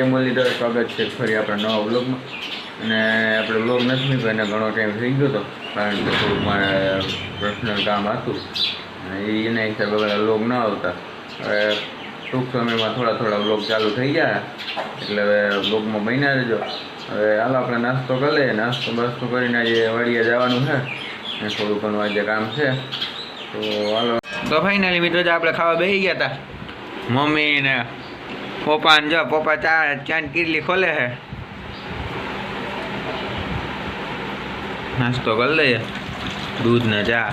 જય મુરલીધર સ્વાગત છે ફરી આપણા નવા વ્લોગમાં. અને આપણે વ્લોગ નથી એને ઘણો ટાઈમ થઈ ગયો હતો કારણ કે થોડુંક મારે પર્સનલ કામ હતું. એના હિસાબે બધા વ્લોગ ન આવતા. હવે ટૂંક સમયમાં થોડા થોડા વ્લોગ ચાલુ થઈ ગયા. એટલે હવે વ્લોગમાં બન્યા રહેજો. હવે હાલો, આપણે નાસ્તો કરી લઈએ. નાસ્તો બાસ્તો કરીને આજે વાડીએ જવાનું છે. અને થોડું ઘણું આજે કામ છે. તો હાલો. તો ફાઇનલી મિત્રો આપણે ખાવા બેસી ગયા હતા. મમ્મી ને પપ્પા જો પપ્પા ચા ચાંદ કિરલી ખોલે છે નાસ્તો કરી લઈએ. દૂધ ને ચા.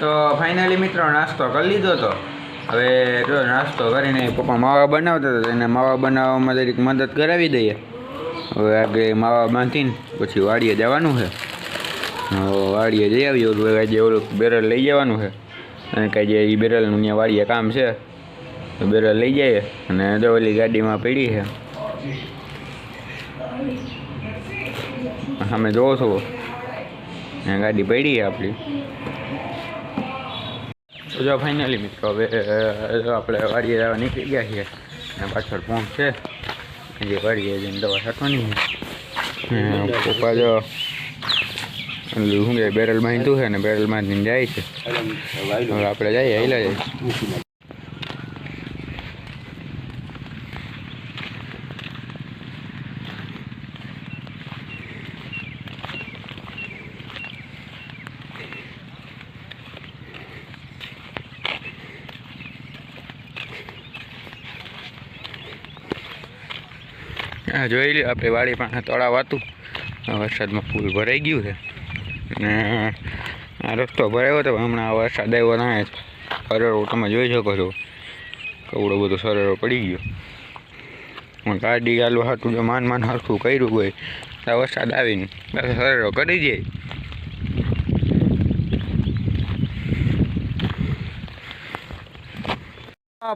તો ફાઇનલી મિત્રો નાસ્તો કરી લીધો તો. હવે જો નાસ્તો કરીને પપ્પા માવા બનાવતા હતા એને માવા બનાવવામાં જરીક મદદ કરાવી દઈએ. હવે આગળ માવા બાંધીને, પછી વાડીએ જવાનું છે. વાડીએ જઈ ઓલું હવે આજે ઓલું બેરલ લઈ જવાનું છે. અને કાંઈ જે એ બેરલનું ત્યાં વાડીએ કામ છે. તો બેરલ લઈ જઈએ અને જો ગાડીમાં પડી છે. સામે જોવો છો. ત્યાં ગાડી પડી આપણી. તો જો ફાઇનલી મિત્રો, હવે આપણે વાડીએ જવા નીકળી ગયા છીએ. અને પાછળ પંપ છે જે વાડીએ જઈને દવા છાંટવાની પપ્પા જો શું કે બેરલ બાંધ્યું છે ને બેરલ બાંધીને જાય છે. હવે આપણે જઈએ, હેલા જઈએ. જોઈ લ્યો, આપણે વાડી પાસે તળાવ હતું. વરસાદમાં ફૂલ ભરાઈ ગયું છે. અને આ રસ્તો ભરાયો હતો હમણાં આ વરસાદ આવ્યો ના સરેરો તમે જોઈ શકો છો. કવડો બધો સરેરો પડી ગયો. હું ગાડી ગાલવા હતું જો માન માન હરખું કર્યું હોય તો વરસાદ આવીને બસ સરેરો કરી જાય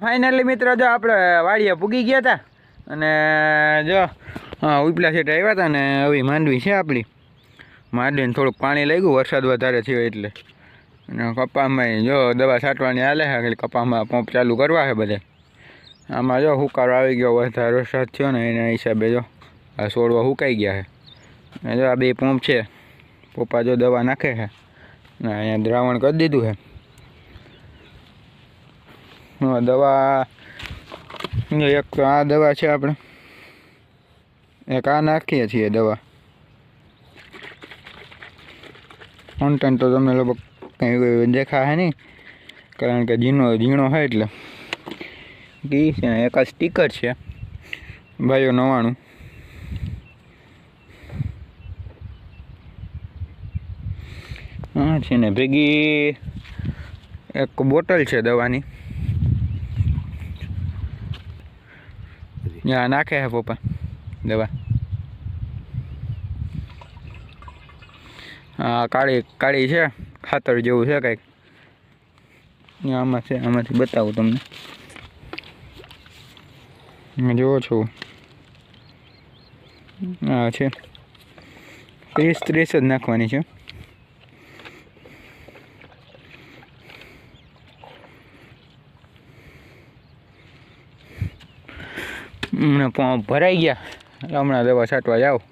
ફાઇનલી મિત્રો જો આપણે વાડીએ પૂગી ગયા હતા અને જો ઉપલા સેટ આવ્યા હતા ને હવે માંડવી છે આપણી. માંડવીને થોડુંક પાણી લાગ્યું, વરસાદ વધારે થયો એટલે. અને કપામાં જો દવા છાંટવાની હાલે છે કપામાં પંપ ચાલુ કરવા છે બધે. આમાં જો હુકારો આવી ગયો, વધારે વરસાદ થયો ને એના હિસાબે જો આ છોડવા હુકાઈ ગયા છે. અને જો આ બે પંપ છે, પપ્પા જો દવા નાખે છે, ને અહીંયા દ્રાવણ કરી દીધું છે. દવા, એક તો આ દવા છે આપણે. એક આ નાખીએ છીએ દવા. કોન્ટેન્ટ તો તમને લગભગ કંઈ દેખાશે નહીં. કારણ કે ઝીણો ઝીણો હોય એટલે. ઘી છે, એક આ સ્ટીકર છે. ભાઈઓ નવાણું. હા છે ને ભેગી એક બોટલ છે દવાની. નાખે હે પપ્પા, દવા હા કાળી કાળી છે, ખાતર જેવું છે કંઈક. આમાં છે, આમાંથી બતાવું તમને. તમે જુઓ છો. હા છે. ત્રીસ ત્રીસ જ નાખવાની છે. ભરાઈ ગયા. હમણાં દવા છાંટવા જાઓ.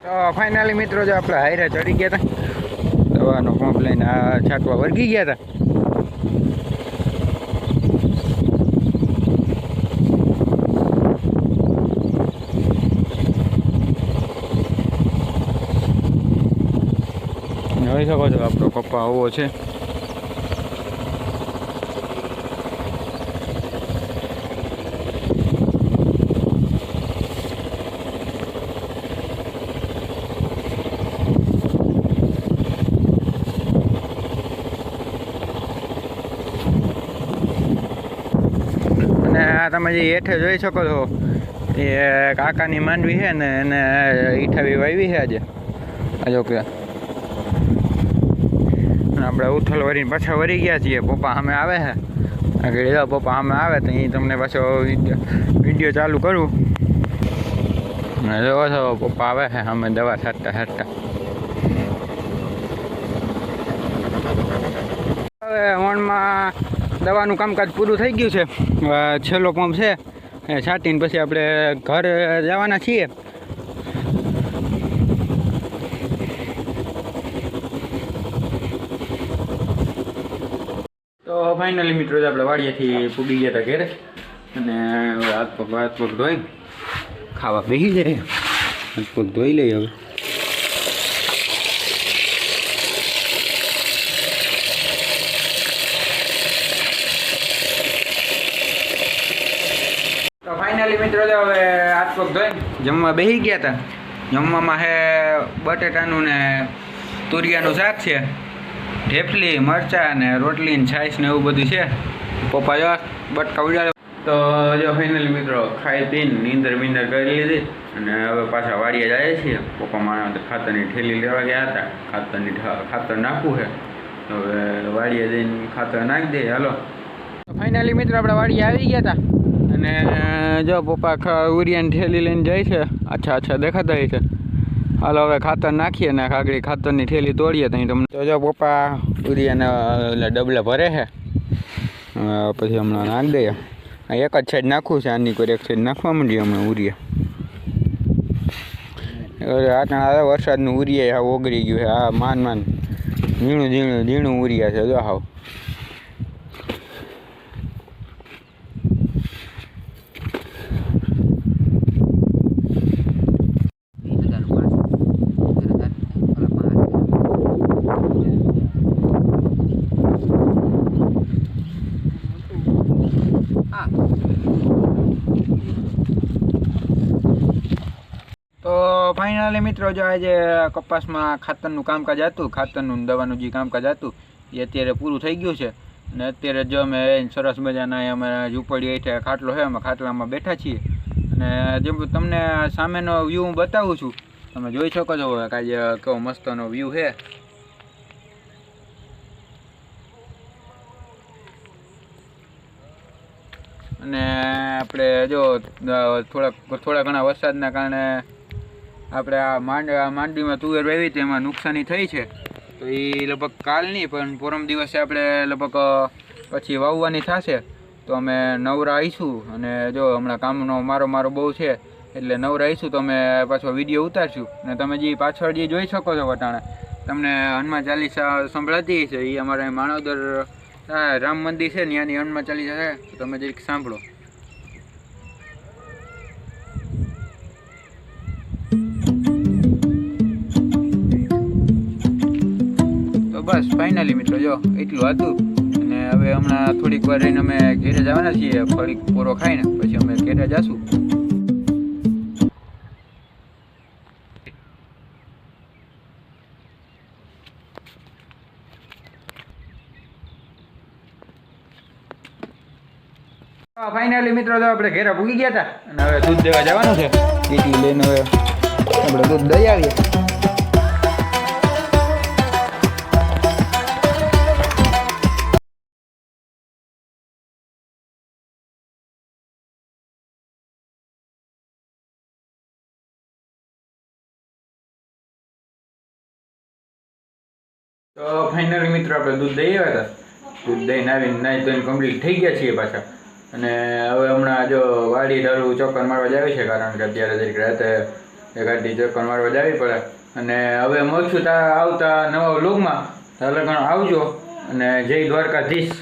તો ફાઇનલી મિત્રો જો આપણે હાઈરે ચડી ગયા હતા દવાનો પંપ લઈને આ છાંટવા વર્ગી ગયા હતા જોઈ શકો છો, આપણો પપ્પા આવો છે અને આ તમે જે હેઠે જોઈ શકો છો, એ કાકાની માંડવી છે ને એને ઈઠાવી વાવી છે આજે. જો કે. આપણે ઉથલ વરીને પાછા વરી ગયા છીએ. પપ્પા અમે આવે છે. આગળ પપ્પા અમે આવે તો એ તમને પાછો વીડિયો ચાલુ કરું. જોવો છો, પપ્પા આવે છે અમે દવા છાંટતા છાંટતા. હવે વણમાં દવાનું કામકાજ પૂરું થઈ ગયું છે. છેલ્લો પંપ છે. એ છાંટીને પછી આપણે ઘર જવાના છીએ. તો ફાઇનલી મિત્રો આપણે વાડિયાથી પૂગી ગયા હતા ઘેર. અને હાથ પગ હાથ પગ ધોઈ ખાવા બેસી જાય હાથ પગ ધોઈ લઈએ હવે. મિત્રો હવે હાથ પગ ધોઈ જમવા બેસી ગયા હતા જમવામાં હે બટેટાનું ને તુરિયાનું શાક છે. ઢેફલી, મરચાં ને રોટલી ને છાશ ને એવું બધું છે. પપ્પા જો બટકા ઉડાડે. તો જો ફાઇનલી મિત્રો ખાઈ પીને નીંદર બીંદર કરી લીધી અને હવે પાછા વાડીએ જાય છીએ. પપ્પા મારા ખાતરની ઠેલી લેવા ગયા હતા. ખાતરની ખાતર નાખવું છે. હવે વાડીએ જઈને ખાતર નાખી દઈએ. હાલો. ફાઇનલી મિત્રો આપણે વાડીએ આવી ગયા હતા અને જો પપ્પા ઉરિયાની ઠેલી લઈને જાય છે. અચ્છા અચ્છા, દેખાતા હોય છે. હાલો, હવે ખાતર નાખીએ ને ખાગડી ખાતરની થેલી તોડીએ ત્યાં તમને તો જો પપ્પા, ઉરિયાને એટલે ડબલા ભરે છે. પછી હમણાં નાખી દઈએ. આ એક જ સાઈડ નાખવું છે, આની કોઈ એક સાઈડ નાખવા માંડીએ હમણાં ઉરિયા. આટલા હવે વરસાદનું ઉરિયા ઓગળી ગયું છે, આ માન માન ઝીણું ઝીણું ઝીણું ઉરિયા છે, જો હાવ તો ફાઇનલી મિત્રો, જો આજે કપાસમાં ખાતરનું કામકાજ હતું, ખાતરનું દવાનું જે કામકાજ હતું, એ અત્યારે પૂરું થઈ ગયું છે. અને અત્યારે જો અમે સરસ મજાના અમે ઝૂંપડી હેઠે ખાટલો છે, અમે ખાટલામાં બેઠા છીએ. અને જેમ તમને સામેનો વ્યૂ હું બતાવું છું, તમે જોઈ શકો છો કાંઈ કેવો મસ્તનો વ્યૂ છે. અને આપણે જો થોડાક, થોડા ઘણા વરસાદના કારણે આપણે આ માંડ માંડવીમાં તુવેર વાવી હતી, એમાં નુકસાની થઈ છે. તો એ લગભગ કાલ નહીં પણ પરમ દિવસે આપણે લગભગ પછી વાવવાની થશે. તો અમે નવરા આવીશું, અને જો હમણાં કામનો મારો મારો બહુ છે, એટલે નવરા આવીશું, તો અમે પાછો વીડિયો ઉતારશું. અને તમે જે પાછળ જે જોઈ શકો છો વટાણા, તમને હનુમાન ચાલીસા સંભળાતી છે એ અમારે માણોદર રામ મંદિર છે ત્યાંની હનુમાન ચાલીસા છે. તમે જરીક સાંભળો. બસ ફાઇનલી મિત્રો, જો, એટલું હતું. અને હવે હમણાં થોડીક વાર રહીને અમે ઘેરે જવાના છીએ, ફરીક પૂરો ખાઈને, પછી અમે ઘેરે જશું. ફાઇનલી મિત્રો તો આપણે ઘેરે ભૂગી ગયા હતા, અને હવે દૂધ દેવા જવાનું છે. એટલી લઈને હવે આપણે દૂધ દઈ આવીએ. તો ફાઇનલી મિત્રો આપણે દૂધ દઈ આવ્યા હતા દૂધ દઈને આવીને નાઈ ધોઈને કમ્પ્લીટ થઈ ગયા છીએ પાછા. અને હવે હમણાં જો વાડી દારૂ ચોક્કર મારવા જાવી છે, કારણ કે અત્યારે જરીક રાતે એકાદી ચોક્કર મારવા જાવી પડે. અને હવે મળશું તા આવતા નવા વ્લોગમાં. તાલે આવજો. અને જય દ્વારકાધીશ.